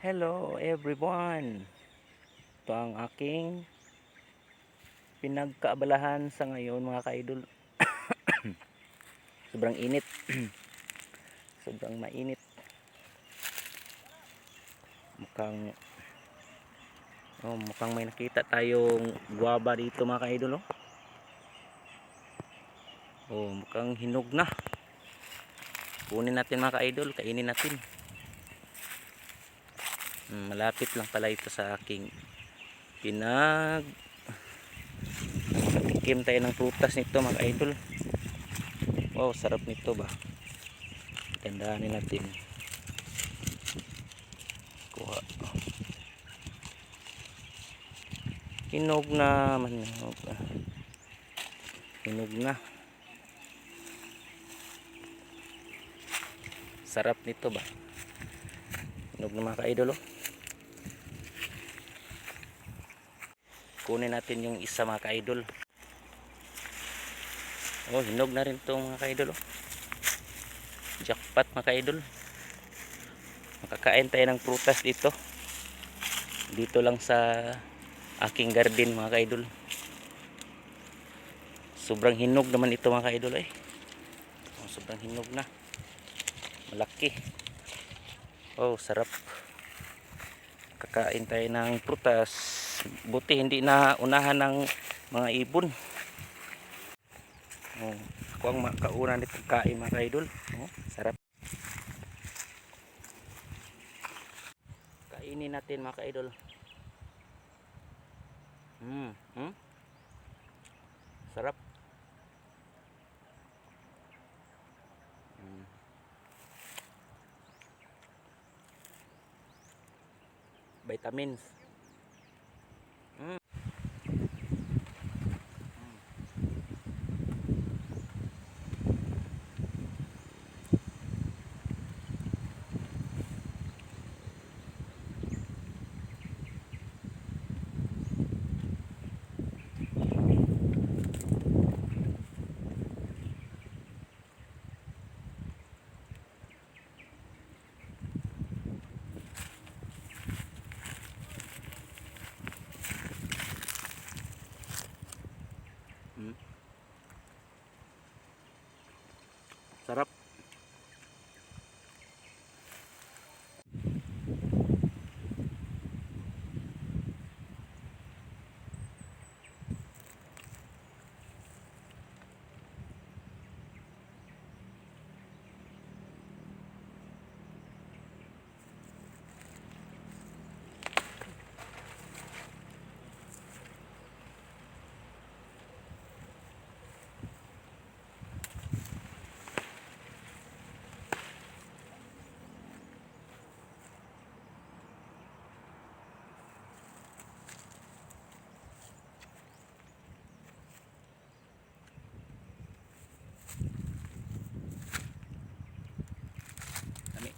Hello everyone! Ito ang aking pinagkaabalahan sa ngayon mga kaidol. Sobrang init. Sobrang mainit. Mukhang oh, mukhang may nakita tayong guwaba dito mga kaidol oh. Oh, mukhang hinog na. Kunin natin mga kaidol, kainin natin. Mm, malapit lang pala ito sa aking pinag makatikim tayo ng prutas nito mga idol wow sarap nito ba? Tandaanin natin. Kuha. Hinog na man hinog na. Hinog na. Sarap nito ba? Hinog na mga ka-idol kunin natin yung isa mga ka-idol. Oh hinog na rin to mga ka-idol oh. jackpot mga ka-idol. Makakain tayo ng prutas dito. Dito lang sa aking garden mga ka-idol. Sobrang hinog naman ito mga ka-idol eh. Oh, sobrang hinog na. Malaki. Oh sarap. Kakain tayo ng prutas buti hindi na unahan ng mga ibon. Oh, ako ang makauna nitong kain mga kaidol oh, sarap. Kainin natin mga kaidol. Hmm, hmm? sarap. Hmm. vitamins Hmm. Sarap.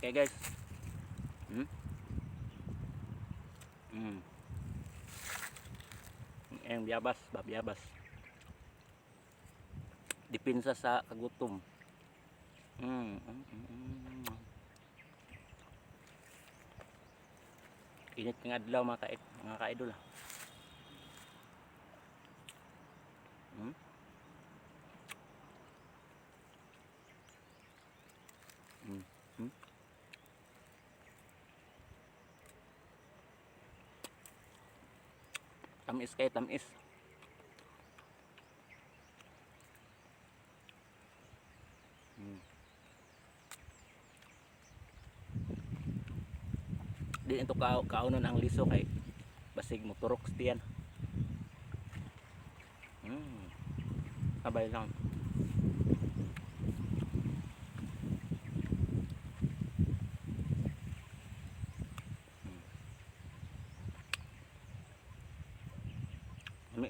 Kayo guys. Hmm? Hmm. Ang biyabas, babiyabas. Dipinsa sa kagutom. Hmm. mm, mm, mm. Init ng adlaw mga kait, mga kaidol. ah. Hmm? Hmm. Hmm? Tamis kayo, tamis. Hmm. Ito ka kaunon ang liso kay basig mo turok diyan. Hmm. Abay lang.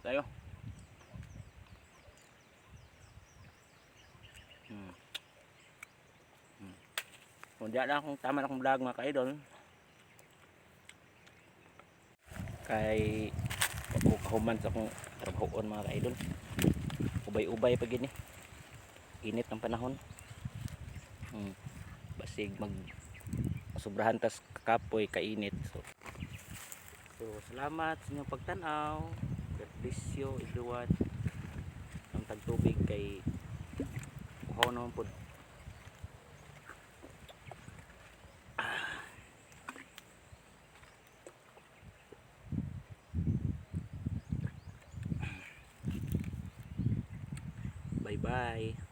Dami kayo. Hmm. Hmm. Kung di na akong tama na akong vlog mga kaidol. Kay kahuman sa akong trabahoon mga kaidol. Ubay-ubay pa gini. Init ng panahon. Hmm. Basig mag sobrahan tas kapoy kainit so so salamat sa inyong pagtanaw God bless you everyone ang tagtubig kay uhaw naman po. Bye bye